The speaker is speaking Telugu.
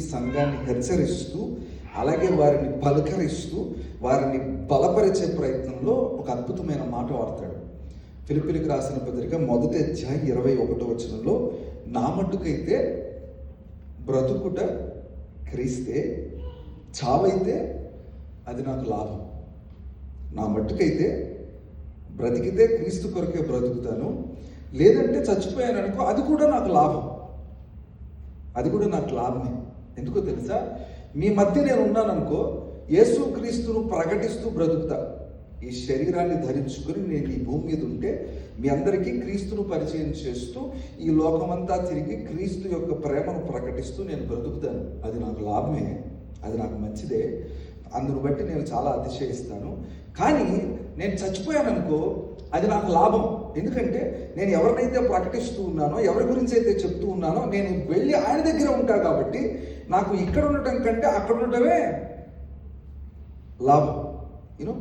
సంఘాన్ని హెచ్చరిస్తూ అలాగే వారిని పలకరిస్తూ వారిని బలపరిచే ప్రయత్నంలో ఒక అద్భుతమైన మాట వాడతాడు. ఫిలిపిలికి రాసిన పత్రిక మొదటి అధ్యాయం ఇరవై ఒకటో వచనంలో నా మట్టుకైతే బ్రతుకుట క్రీస్తే చావైతే అది నాకు లాభం. నా మట్టుకైతే బ్రతికితే క్రీస్తు కొరకే బ్రతుకుతాను. లేదంటే చచ్చిపోయాను అనుకో అది కూడా నాకు లాభం. అది కూడా నాకు లాభమే. ఎందుకో తెలుసా? మీ మధ్య నేను ఉన్నాననుకో యేసుక్రీస్తును ప్రకటిస్తూ బ్రతుకుతా. ఈ శరీరాన్ని ధరించుకుని నేను ఈ భూమి మీద ఉంటే మీ అందరికీ క్రీస్తును పరిచయం చేస్తూ ఈ లోకమంతా తిరిగి క్రీస్తు యొక్క ప్రేమను ప్రకటిస్తూ నేను బ్రతుకుతాను. అది నాకు లాభమే. అది నాకు మంచిదే. అందును బట్టి నేను చాలా అతిశయిస్తాను. కానీ నేను చచ్చిపోయాను అనుకో అది నాకు లాభం. ఎందుకంటే నేను ఎవరినైతే ప్రకటిస్తూ ఉన్నానో ఎవరి గురించి అయితే చెప్తూ ఉన్నానో నేను వెళ్ళి ఆయన దగ్గర ఉంటా కాబట్టి నాకు ఇక్కడ ఉండటం కంటే అక్కడ ఉండటమే లాభం. యూనో